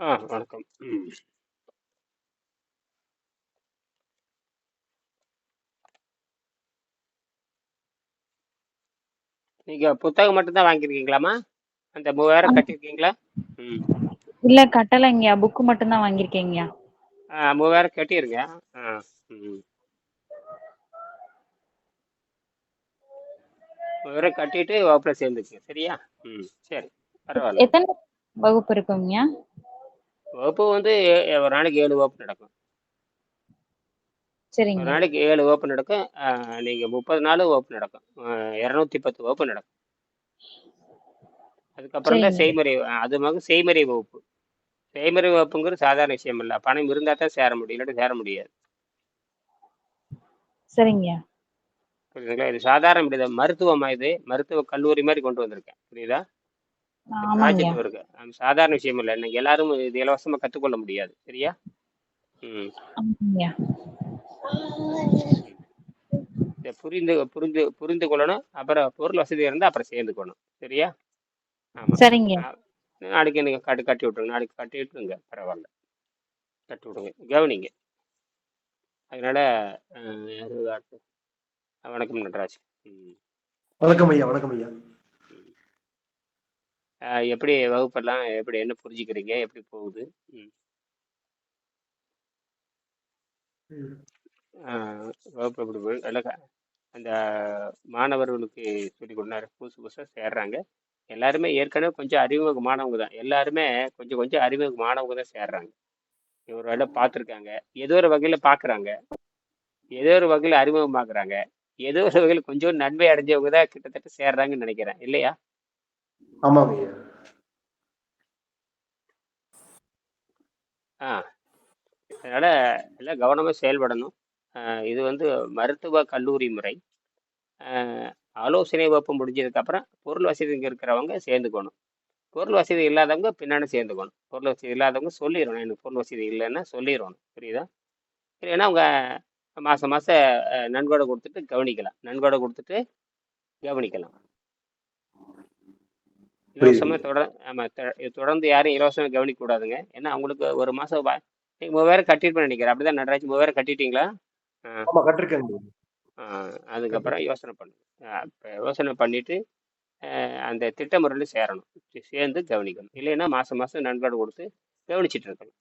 ஆ வணக்கம். ம். நீங்க புத்தகம் மட்டும் தான் வாங்கியிருக்கீங்களாம்மா? அந்த 3000 ஆமா. கட்டியிருக்கீங்களா? ம். இல்ல கட்டலைங்கய்யா. புக் மட்டும் தான் வாங்கியிருக்கேங்கய்யா. ஆ 3000 கட்டிருங்க. ஆ. ம். 3000 கட்டிட்டு வகுப்புல சேர்ந்துக்குங்க. சரியா? ம். சரி. பரவால்ல. எத்தன வகுப்பு இருக்குங்கய்யா? வகுப்பு வந்து ஒரு நாளைக்கு 7 வகுப்பு நடக்கும். ஒரு சரிங்க. நாளைக்கு 7 வகுப்பு நடக்கும். நீங்க 30 நாளும் வகுப்பு நடக்கும். அ 210 வகுப்பு நடக்கும். அதுக்கப்புறம் தான் சரிங்க. செய்முறை அது மக செய்முறை வகுப்பு. செய்முறை வகுப்புங்கிறது சாதாரண விஷயம் இல்ல. பணம் இருந்தா தான் சேர முடியும். இல்லாட்டி சேர முடியாது. சரிங்கய்யா. புரியுதுங்களா? இது சாதாரண இது மருத்துவமா இது. மருத்துவ கல்லூரி மாரி கொண்டு வந்திருக்கேன். புரியுதா? Project work. அது சாதாரண விஷயம் இல்ல. இன்னைக்கு எல்லாரும் இது இலவசமா கத்துக்கொள்ள முடியாது. சரியா? இத புரிந்து புரிந்து புரிந்து கொள்ளணும். அப்புறம் பொருள் வசதி இருந்தா அப்புறம் சேர்ந்துக்கணும். சரியா? ஆமா. சரிங்கய்யா. அ நாளைக்கு நீங்க கட்டி கட்டி விட்டுருங்க. நாளைக்கு கட்டி விட்டுருங்க. பரவால்ல. கட்டி விடுங்க. கவனிங்க. அதனால? வணக்கம் நடராஜ். வணக்கம் ஐயா, வணக்கம் ஐயா. எப்படி வகுப்பெல்லாம் எப்படி என்ன புரிஞ்சுக்கிறீங்க? எப்படி போகுது? வகுப்பு எப்படி போகுது? நல்லா அந்த மாணவர்களுக்கு சொல்லிக் கொடுனாரு. புதுசு புதுசா சேர்றாங்க. எல்லாருமே ஏற்கனவே கொஞ்சம் அறிமுகமானவங்க தான். எல்லாருமே கொஞ்சம் கொஞ்சம் அறிமுகமானவங்க தான் சேர்றாங்க. ஒரு வேளை பார்த்துருக்காங்க. ஏதோ ஒரு வகையில பார்க்குறாங்க. ஏதோ ஒரு வகையில அறிமுகமாகுறாங்க. ஏதோ ஒரு வகையில கொஞ்சம் நன்மை அடைஞ்சவங்க தான் கிட்டத்தட்ட சேர்றாங்கன்னு நினைக்கிறேன். இல்லையா? ஆமாங்க ஐயா. ஆ. அதனால எல்லாம் கவனமாக செயல்படணும். அ இது வந்து மருத்துவ கல்லூரி முறை. அ ஆலோசனை வகுப்பு முடிஞ்சதுக்கப்புறம் பொருள் வசதி இருக்கிறவங்க சேர்ந்துக்கணும். பொருள் வசதி இல்லாதவங்க பின்னாடி சேர்ந்துக்கணும். பொருள் வசதி இல்லாதவங்க சொல்லிடணும் எனக்கு பொருள் வசதி இல்லைன்னா சொல்லிடணும் புரியுதா? இல்லைன்னா அவங்க மாதம் மாசம் நன்கொடை கொடுத்துட்டு கவனிக்கலாம். நன்கொடை குடுத்துட்டு கவனிக்கலாம். இலவசமா புரியுதுங்க. தொட ஆமா த தொடர்ந்து யாரும் இலவசமா கவனிக்க கூடாதுங்க. ஏன்னா அவங்களுக்கு ஒரு மாசம் வ நீங்க 3000 கட்டியிருப்பேன்னு நினைக்கிறேன். அப்படிதான் நடராஜ் 3000 கட்டிட்டீங்களா? அதுக்கப்புறம். யோசனை பண்ணுங்க. யோசனை பண்ணிட்டு அந்த திட்டமுறையில சேரணும். சேர்ந்து கவனிக்கணும். இல்லைன்னா மாசம் மாசம் நன்கொடை குடுத்து கவனிச்சுட்டு இருக்கணும்.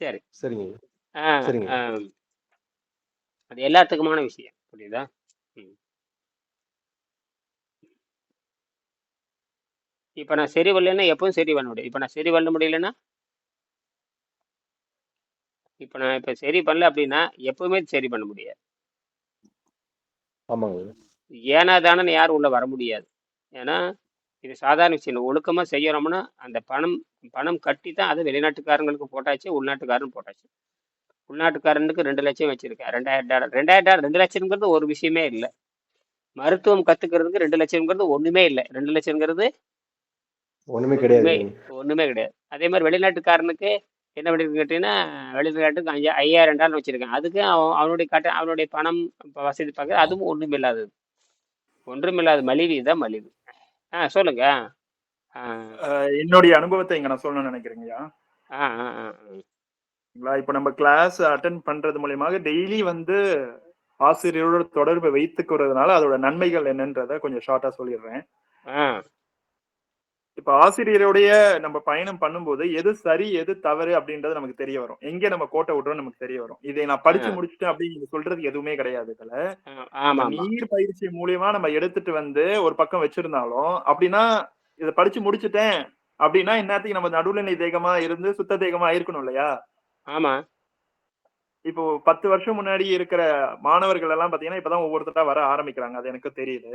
சரி. சரிங்க. அது எல்லாத்துக்குமான விஷயம். புரியுதா? ம். இப்ப நான் சரி வரலைன்னா எப்பவும் சரி பண்ண முடியும். இப்ப நான் சரி பண்ண முடியலன்னா? இப்ப நான் இப்ப சரி பண்ணல அப்படின்னா, எப்பவுமே சரி பண்ண முடியாது. ஆமாங்க ஐயா. ஏனா தானன்னு யாரும் உள்ள வர முடியாது. ஏன்னா, இது சாதாரண விஷயம் இல்ல. ஒழுக்கமா செய்யறோம்னா, அந்த பணம் பணம் கட்டி தான் அது வெளிநாட்டுக்காரங்களுக்கு போட்டாச்சு, உள்நாட்டுக்காரனும் போட்டாச்சு. உள்நாட்டுக்காரனுக்கு 2,00,000 வச்சிருக்கேன். $2000 $2000 2,00,000ங்கிறது ஒரு விஷயமே இல்ல. மருத்துவம் கத்துக்கிறதுக்கு 2,00,000ங்கிறது ஒண்ணுமே இல்ல. 2,00,000ங்கிறது ஒண்ணுமே ஒண்ணுமே கிடையாதுங்க. ஒண்ணுமே கிடையாது. அதே மாரி வெளிநாட்டுக்காரனுக்கு என்ன பண்ணிருக்குன்னு கேட்டீங்கன்னா, வெளிநாட்டுக்கு ஐயா $5000 வச்சிருக்கான். அதுக்கு அவன் அவனுடைய கட்ட அவனுடைய பணம் வசதி பார்க்க அதுவும் ஒண்ணுமில்லாதது. ஒன்றுமில்லாத மலிவு இதுதான் மலிவு. ஆ சொல்லுங்க. என்னுடைய அனுபவத்த இங்க நான் சொல்லணும்னு நினைக்கிறேங்கய்யா. ஆ, ஆ, இப்ப நம்ம கிளாஸ் அட்டெண்ட் பண்றது மூலியமாக டெய்லி வந்து ஆசிரியரோட தொடர்பை வைத்துக்கிறதுனால அதோட நன்மைகள் என்னன்றத கொஞ்சம் ஷார்ட்டா சொல்லிடுறேன். இப்ப ஆசிரியருடைய நம்ம பயணம் பண்ணும்போது எது சரி, எது தவறு அப்படின்றது நமக்கு தெரிய வரும். எங்க நம்ம கோட்ட விடுறோம்னு நமக்கு தெரிய வரும். இதை நான். படிச்சு முடிச்சுட்டேன் அப்படின்னு நீங்க சொல்றதுக்கு எதுவுமே கிடையாது இதுல. நீர் பயிற்சி மூலியமா நம்ம எடுத்துட்டு வந்து ஒரு பக்கம் வச்சிருந்தாலும், அப்படின்னா இத படிச்சு முடிச்சுட்டேன் அப்படின்னா இந்நேரத்துக்கு நம்ம நடுநிலை தேகமா இருந்து சுத்த தேகமா இருக்கணும் இல்லையா? ஆமா. இப்போ 10 வருஷம் முன்னாடி இருக்கிற மாணவர்கள் எல்லாம் பார்த்தீங்கன்னா, இப்பதான் ஒவ்வொருத்தரா வர ஆரம்பிக்கிறாங்க. அது எனக்கு தெரியுது.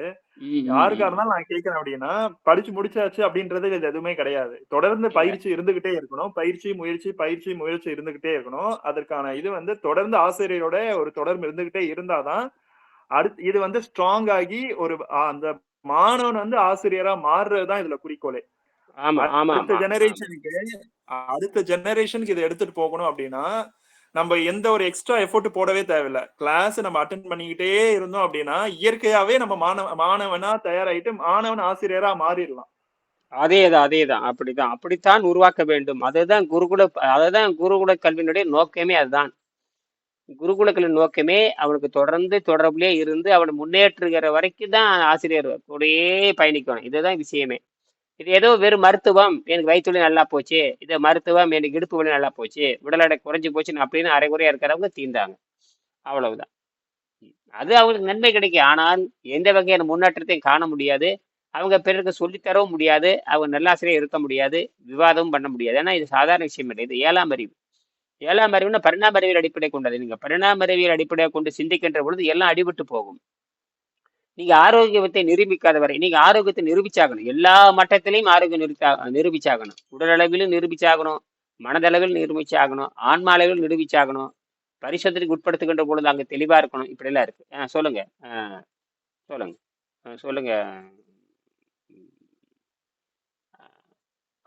யாருக்கா. இருந்தாலும் நான் கேட்கிறேன் அப்படின்னா, படிச்சு முடிச்சாச்சு அப்படின்றது இதுல எதுவுமே கிடையாது. தொடர்ந்து. பயிற்சி இருந்துகிட்டே இருக்கணும். பயிற்சி, முயற்சி, பயிற்சி, முயற்சி இருந்துகிட்டே இருக்கணும். அதற்கான இது வந்து தொடர்ந்து ஆசிரியரோட ஒரு தொடர்பு இருந்துகிட்டே இருந்தா தான், அடுத் இது வந்து ஸ்ட்ராங் ஆகி ஒரு அந்த மாணவன் வந்து ஆசிரியரா மாறுறது தான் இதுல குறிக்கோளே. அடுத்த. ஜெனரேஷனுக்கு அடுத்த ஜெனரேஷனுக்கு இத எடுத்துட்டு போகணும் அப்படின்னா, நம்ம எந்த ஒரு எக்ஸ்ட்ரா எஃபோர்ட் போடவே தேவையில்ல. கிளாஸ் நம்ம அட்டன் பண்ணிக்கிட்டே இருந்தோம் அப்படின்னா, இயற்கையாவே நம்ம மாணவ மாணவனா தயாராயிட்டு மாணவன் ஆசிரியரா மாறிடலாம். அதேதான் அதேதான். அப்படிதான். அப்படித்தான் உருவாக்க வேண்டும். அதுதான் குருகுல அதுதான் குருகுல கல்வியினுடைய நோக்கமே அதுதான். குருகுல கல்வி நோக்கமே அவனுக்கு தொடர்ந்து தொடர்புலேயே இருந்து அவனை முன்னேற்றுகிற வரைக்கும் தான் ஆசிரியர் கூடயே பயணிக்கணும். இதுதான் விஷயமே. இது ஏதோ வெறும் மருத்துவம் எனக்கு வயிற்று நல்லா போச்சு இது மருத்துவம் எனக்கு இடுப்பு வலி நல்லா போச்சு உடல் எடை குறைஞ்சு போச்சுன்னு அப்படின்னு அரைகுறையா இருக்கிறவங்க தீர்ந்தாங்க அவ்வளவுதான். அது அவங்களுக்கு நன்மை கிடைக்கும். ஆனால் எந்த வகையான முன்னேற்றத்தையும் காண முடியாது. அவங்க பிறருக்கு சொல்லித்தரவும் முடியாது. அவங்க நல்லாசிரியர் இருக்க முடியாது. விவாதமும் பண்ண முடியாது. ஏன்னா இது சாதாரண விஷயம் இல்லை. இது ஏழாம் அறிவு. ஏழாம் அறிவுன்னா பரிணாம அறிவியல் அடிப்படை கொண்டது. நீங்க பரிணாம அறிவியல் அடிப்படையாக கொண்டு சிந்திக்கின்ற பொழுது எல்லாம் அடிபட்டு போகும். நீங்க ஆரோக்கியத்தை நிரூபிக்காத வரை நீங்க ஆரோக்கியத்தை நிரூபிச்சாகணும். எல்லா மட்டத்திலையும் ஆரோக்கியம் நிரூபிச்சா நிரூபிச்சாகணும். உடல் அளவிலும் நிரூபிச்சாகணும். மனதளவில் நிரூபிச்சாகணும். ஆன்மா அளவில் நிரூபிச்சாகணும். பரிசோதனைக்கு உட்படுத்துகின்ற பொழுது அங்கே தெளிவா இருக்கணும். இப்படிலாம் இருக்கு. ஆ, சொல்லுங்க. ஆ, சொல்லுங்க. ஆ, சொல்லுங்க.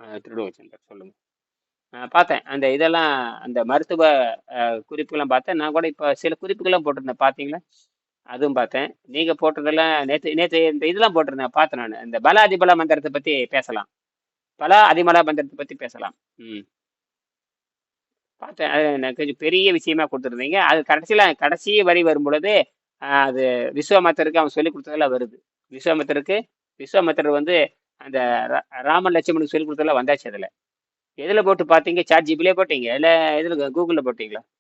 திருடுவச்சந்தர் சொல்லுங்க. பார்த்தேன். அந்த இதெல்லாம் அந்த மருத்துவ குறிப்புகள்லாம் பார்த்தேன். நான் கூட இப்போ சில குறிப்புகள்லாம் போட்டிருந்தேன். பார்த்தீங்களா? அதுவும் பார்த்தேன். நீங்கள் போட்டதெல்லாம் நேற்று நேற்று இந்த இதெல்லாம் போட்டிருந்தேன் பார்த்தேன் நான். இந்த பல அதிபல மந்திரத்தை பற்றி பேசலாம். பல அதிமல மந்திரத்தை பற்றி பேசலாம். ம். பார்த்தேன். அது எனக்கு கொஞ்சம் பெரிய விஷயமா கொடுத்துருந்தீங்க. அது கடைசியில் கடைசி வரி வரும் பொழுது அது விஸ்வமத்தருக்கு அவன் சொல்லி கொடுத்ததெல்லாம் வருது. விஸ்வமத்தருக்கு விஸ்வமத்தர் வந்து அந்த ரா- ராமன் லட்சுமணுக்கு சொல்லி கொடுத்ததெல்லாம் வந்தாச்சு அதில். எதில் போட்டு பார்த்தீங்க? சாட் ஜிபிலே போட்டீங்க? இல்லை எதில் கூகுளில் போட்டிங்களா?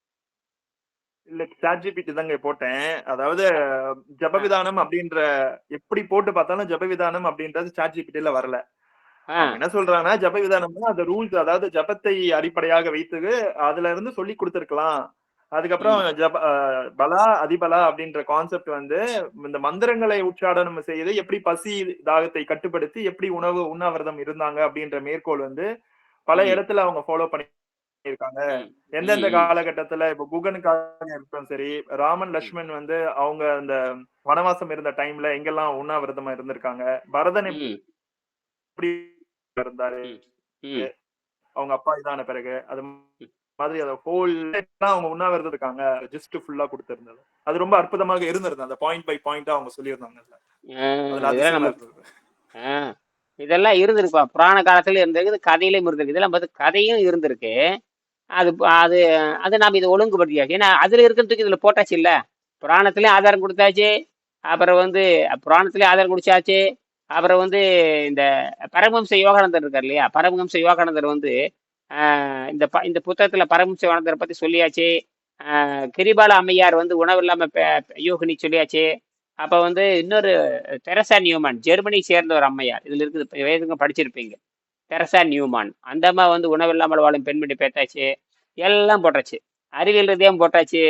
இல்ல சாட் ஜிபிடி தாங்க போட்டேன். அதாவது ஜபவிதானம் அப்படின்ற எப்படி போட்டு பார்த்தாலும் ஜபவிதானம் அப்படின்றது சாட் ஜிபிடில வரல. என்ன சொல்றாங்கன்னா ஜபவிதானம்னா அந்த ரூல்ஸ் அதாவது ஜபத்தை அடிப்படையாக வைத்து அதுல இருந்து சொல்லி கொடுத்திருக்கலாம். அதுக்கப்புறம் ஜப பலா அதிபலா அப்படின்ற கான்செப்ட் வந்து இந்த மந்திரங்களை உச்சாடனம் செய்து எப்படி பசி தாகத்தை கட்டுப்படுத்தி எப்படி உணவு உண்ணாவிரதம் இருந்தாங்க அப்படின்ற மேற்கோள் வந்து பல. இடத்துல அவங்க ஃபாலோ பண்ணியிருக்காங்க. எந்தெந்த காலகட்டத்துல இப்ப குகனுக்காக இருக்கட்டும் சரி ராமன் லக்ஷ்மண் வந்து அவங்க அந்த வனவாசம் இருந்த டைம்ல எங்கெல்லாம் உண்ணாவிரதமா இருந்திருக்காங்க? பரதன் எப்படி இருந்தாரு? அவங்க அப்பா இதான பிறகு அது மாதிரி அதை ஹோல் அவங்க உண்ணாவிரதம் இருக்காங்க. ஜஸ்ட் ஃபுல்லா கொடுத்திருந்தது. அது ரொம்ப அற்புதமாக இருந்திருந்தது. அந்த பாயிண்ட் பை பாயிண்டா அவங்க சொல்லியிருந்தாங்க இதெல்லாம் இருந்திருப்பா புராண காலத்துல இருந்திருக்கு. கதையிலும் இருந்திருக்கு. இதெல்லாம் பார்த்து கதையும் இருந்திருக்கு. அது அது அது நாம் இதை ஒழுங்குபடுத்தியாச்சு. ஏன்னா அதில் இருக்கிறதுக்கு இதில் போட்டாச்சு இல்லை. புராணத்துலேயும் ஆதாரம் கொடுத்தாச்சு. அப்புறம் வந்து புராணத்துலேயும் ஆதாரம் குடிச்சாச்சு. அப்புறம் வந்து இந்த பரமஹம்ச யோகானந்தர் இருக்கார் இல்லையா? பரமஹம்ச யோகானந்தர் வந்து இந்த ப- இந்த புத்தகத்தில் பரமஹம்ச யோகானந்தரை பற்றி சொல்லியாச்சு. கிரிபால அம்மையார் வந்து உணவு இல்லாமல் யோகினி சொல்லியாச்சு. அப்போ வந்து இன்னொரு தெரசா நியூமான் ஜெர்மனி சேர்ந்த ஒரு அம்மையார். இதில் இருக்குது வேதுங்க படிச்சிருப்பீங்க. Teresa Neumann. அந்த அம்மா வந்து உணவில்லாமல் வாழும் பெண்மணி பேத்தாச்சு. எல்லாம் போட்டாச்சு. அறிவியல் ரீதியாக போட்டாச்சு.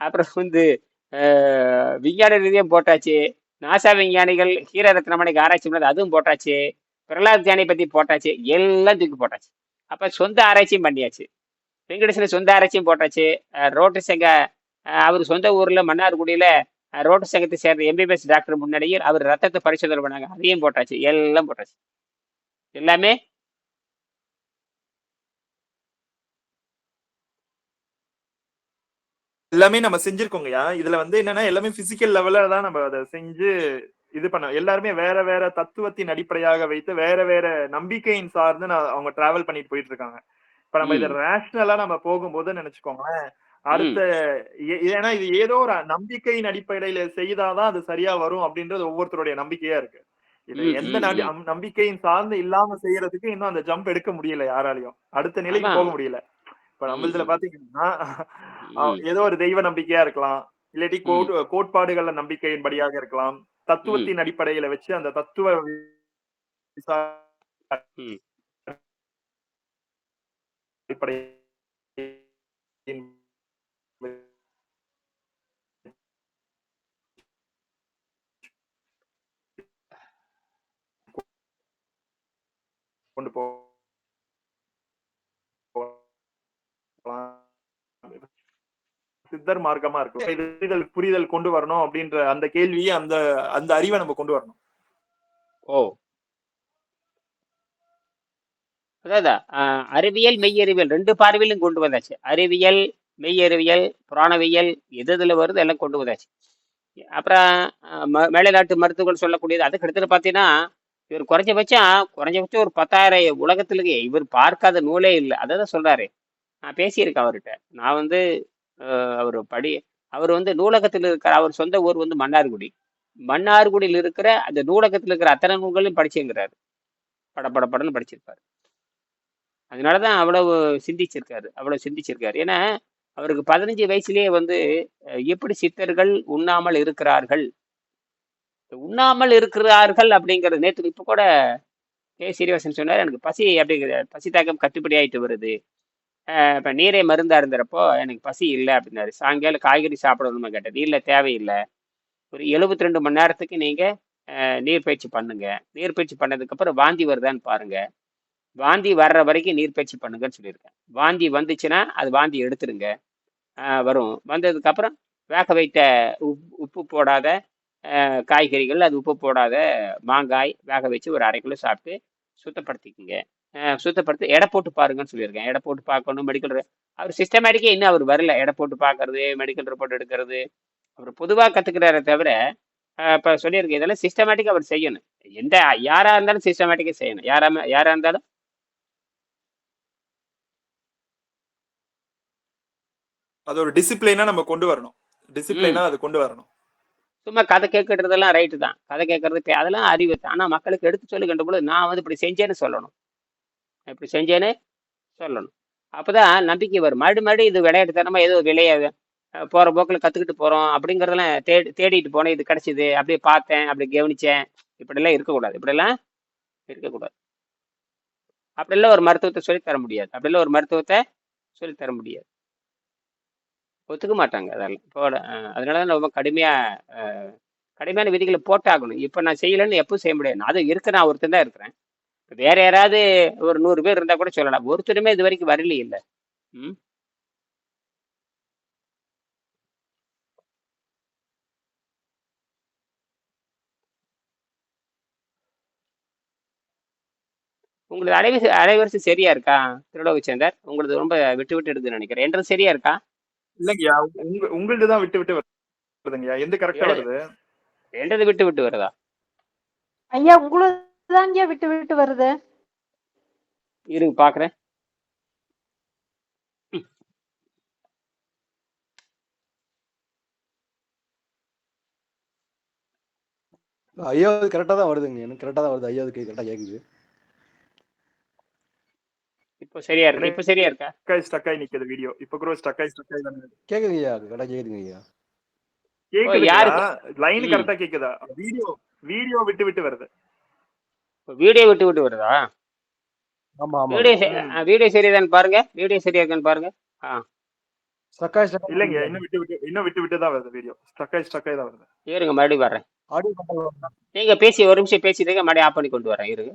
அப்புறம் வந்து விஞ்ஞான ரீதியாக போட்டாச்சு. நாசா விஞ்ஞானிகள் ஹீரரத்னமணிக்கு ஆராய்ச்சி பண்ணது அதுவும் போட்டாச்சு. பிரகலாத் ஜானி பற்றி போட்டாச்சு. எல்லாம் தூக்கி போட்டாச்சு. அப்போ சொந்த ஆராய்ச்சியும் பண்ணியாச்சு. வெங்கடேசன் சொந்த ஆராய்ச்சியும் போட்டாச்சு. ரோட்டு சங்க அவர் சொந்த ஊரில் மன்னார்குடியில் ரோட்டு சங்கத்தை சேர்ந்த எம்பிபிஎஸ் டாக்டர் முன்னாடியில் அவர் ரத்தத்தை பரிசோதனை பண்ணாங்க. அதையும் போட்டாச்சு. எல்லாம் போட்டாச்சு. எல்லாமே எல்லாமே நம்ம செஞ்சிருக்கோங்கய்யா. இதுல வந்து என்னன்னா எல்லாமே பிசிக்கல் லெவல்ல தான் நம்ம அதை செஞ்சு இது பண்ண எல்லாருமே வேற வேற தத்துவத்தின் அடிப்படையாக வைத்து வேற வேற நம்பிக்கையின் சார்ந்து நான் அவங்க டிராவல் பண்ணிட்டு போயிட்டு இருக்காங்க இப்ப நம்ம இதை. ரேஷனலா நம்ம போகும்போது நினைச்சுக்கோங்களேன் அடுத்த ஏன்னா இது ஏதோ ஒரு நம்பிக்கையின் அடிப்படையில செய்தாதான் அது சரியா வரும் அப்படின்றது ஒவ்வொருத்தருடைய நம்பிக்கையா இருக்கு. இது எந்த நம்பிக்கையின் சார்ந்து இல்லாம செய்யறதுக்கு இன்னும் அந்த ஜம்ப் எடுக்க முடியல யாராலையும். அடுத்த நிலைக்கு. போக முடியல. இப்ப நம்ம இதுல ம். பாத்தீங்கன்னா. ஏதோ ஒரு தெய்வ நம்பிக்கையா இருக்கலாம் இல்லாட்டி கோட் கோட்பாடுகள்ல நம்பிக்கையின்படியாக இருக்கலாம் தத்துவத்தின் அடிப்படையில வச்சு அந்த தத்துவ. அடிப்படையின் கொண்டு போ சித்தர் மார்க்கமா இருக்கும். இது புரிதல் கொண்டு வரணும் அப்படின்ற அந்த கேள்வியை அந்த அந்த அறிவை நம்ம கொண்டு வரணும். ஓ. அதான் மெய் அறிவியல் மெய்யறிவியல் ரெண்டு பார்வையிலும் கொண்டு வந்தாச்சு. அறிவியல் மெய்யறிவியல் புராணவியல் எது எதுல வருது எல்லாம் கொண்டு வந்தாச்சு. அப்புறம் ஆஹ், நாட்டு மேலைநாட்டு மருத்துவர்கள் சொல்லக்கூடியது அதுக்கு அடுத்தது பார்த்தீங்கன்னா இவர் குறைஞ்சபட்சம் குறைஞ்சபட்சம் ஒரு பத்தாயிரம் உலகத்துலயே இவர் பார்க்காத நூலே இல்லை. அதை தான் சொல்றாரு. நான் பேசியிருக்கேன் அவர்கிட்ட. நான் வந்து அவர் படி அவர் வந்து நூலகத்தில் இருக்கிற அவர் சொந்த ஊர் வந்து மன்னார்குடி. மன்னார்குடியில் இருக்கிற அந்த நூலகத்தில் இருக்கிற அத்தனை நூல்களையும் படிச்சுங்கிறாரு. பட பட படிச்சிருப்பாரு. அதனால தான் அவ்வளவு சிந்திச்சிருக்காரு அவ்வளவு சிந்திச்சிருக்காரு. ஏன்னா அவருக்கு பதினஞ்சு வயசுலயே வந்து எப்படி சித்தர்கள் உண்ணாமல் இருக்கிறார்கள்? உண்ணாமல் இருக்கிறார்கள் அப்படிங்கிறது நேற்று இப்போ கூட கே. சீனிவாசன் சொன்னார் எனக்கு பசி அப்படிங்கிற பசி தாக்கம் கட்டுப்படி ஆயிட்டு வருது. இப்போ நீரே மருந்தாக இருந்தப்போ எனக்கு பசி இல்லை அப்படின்னாரு. சாயங்காலம் காய்கறி சாப்பிடணுமா கேட்டது. இல்லை தேவையில்லை. ஒரு எழுபத்தி ரெண்டு மணி நேரத்துக்கு நீங்கள் நீர்பயிற்சி நீர் பயிற்சி பண்ணுங்க நீர் பயிற்சி வாந்தி வருதான்னு பாருங்க. வாந்தி வர்ற வரைக்கும் நீர் பயிற்சி பண்ணுங்கன்னு சொல்லியிருக்கேன். வாந்தி வந்துச்சுன்னா அது வாந்தி எடுத்துருங்க. வரும். வந்ததுக்கப்புறம் வேக வைத்த உப் உப்பு போடாத காய்கறிகள் அது உப்பு போடாத மாங்காய் வேக வச்சு ஒரு அரை கிலோ சாப்பிட்டு சுத்தப்படுத்திக்குங்க. சுத்தப்படுத்தி எடை போட்டு பாருங்கன்னு சொல்லியிருக்கேன். எடை போட்டு பார்க்கணும் மெடிக்கல் அவர் சிஸ்டமேட்டிக்கே இன்னும் அவர் வரல. எடை போட்டு பார்க்கறது மெடிக்கல் ரிப்போர்ட் எடுக்கிறது. அவர் பொதுவாக கற்றுக்கிறாரே தவிர இப்போ சொல்லியிருக்கேன் இதெல்லாம் சிஸ்டமேட்டிக்காக அவர் செய்யணும். எந்த யாராக இருந்தாலும் சிஸ்டமேட்டிக்காக செய்யணும். யாரா யாராக இருந்தாலும். அது ஒரு டிசிப்ளினா நம்ம கொண்டு வரணும். டிசிப்ளினா அது கொண்டு வரணும். சும்மா கதை கேட்கறதெல்லாம் ரைட்டு தான். கதை கேட்கறது அதெல்லாம் அறிவு தான். ஆனால் மக்களுக்கு எடுத்து சொல்லுகின்ற பொழுது நான் வந்து இப்படி செஞ்சேன்னு சொல்லணும். இப்படி செஞ்சேன்னு சொல்லணும். அப்போ தான் நம்பிக்கை வரும். மறுபடி மறுபடியும் இது விளையாட்டுத்தனமாக ஏதோ விளையாது போகிற போக்கில் கற்றுக்கிட்டு போகிறோம் அப்படிங்கிறதெல்லாம் தேடி தேடிட்டு போனேன். இது கிடச்சிது. அப்படியே பார்த்தேன். அப்படி கவனிச்சேன். இப்படிலாம் இருக்கக்கூடாது. இப்படிலாம் இருக்கக்கூடாது. அப்படிலாம் ஒரு மருத்துவத்தை சொல்லித்தர முடியாது. அப்படிலாம் ஒரு மருத்துவத்தை சொல்லித் தர முடியாது. ஒத்துக்க மாட்டாங்க அதெல்லாம். போட அதனால தான் ரொம்ப கடுமையாக கடுமையான விதிகளை போட்டாகணும். இப்போ நான் செய்யலைன்னு எப்பவும் செய்ய முடியாது. நான் அது இருக்க நான் ஒருத்தன் தான் இருக்கிறேன். வேற யாராவது ஒரு நூறு பேர் இருந்தா கூட சொல்லலாம். ஒருத்தருமே இது வரைக்கும் வரலையே இல்லை. ம்? உங்களுக்கு அலைவரிசை அலைவரிசை சரியா இருக்கா திருலோக சேந்தர்? உங்களுக்கு ரொம்ப விட்டு விட்டு எடுக்குதுன்னு நினைக்கிறேன். என்றது சரியா இருக்கா? இல்லைங்கய்யா உங்க உங்கள்து தான் விட்டு விட்டு வருதுங்கய்யா. எந்த கரெக்டா வருது? என்றது விட்டு விட்டு வருதா? ஐயா உங்களுக்கு தான் விட்டு விட்டு வருது? இருங்க பாக்குறேன். ஐயாவது கரெக்டாக தான் வருதுங்க. எனக்கு கரெக்டாக தான் வருது. ஐயாவது கரெக்டாக கேட்குது இப்போ சரியா இருக்கு? இப்போ சரியா இருக்கா? ஸ்டக் ஆகி ஸ்டக் ஆகி நிக்குது வீடியோ இப்ப கூட ஸ்டக் ஆகி ஸ்டக் ஆகி தானே கேட்குங்க ஐயா கரெக்டாக கேட்குதுங்க ஐயா கேக்குதுயா யாருக்கு? லைன். கரெக்டா கேக்குதா? வீடியோ வீடியோ விட்டு விட்டு வருது. வீடியோ விட்டு விட்டு வருதா? ஆமாம் ஆமாம் வீடியோ ஆ, வீடியோ சரியாதான்னு பாருங்க. வீடியோ சரியா இருக்கான்னு பாருங்க ஸ்டக் இல்லைங்க இன்னும் விட்டு விட்டு இன்னும் விட்டு விட்டு தான் வருது வீடியோ ஸ்டக் ஆகி தான் வருது. இருங்க மறுபடியும் வர்றேன். கரெக்டாக நீங்க பேசி ஒரு நிமிஷம் பேசிட்டு மறுபடியும் ஆஃப் பண்ணி கொண்டு வரேன் இருங்க.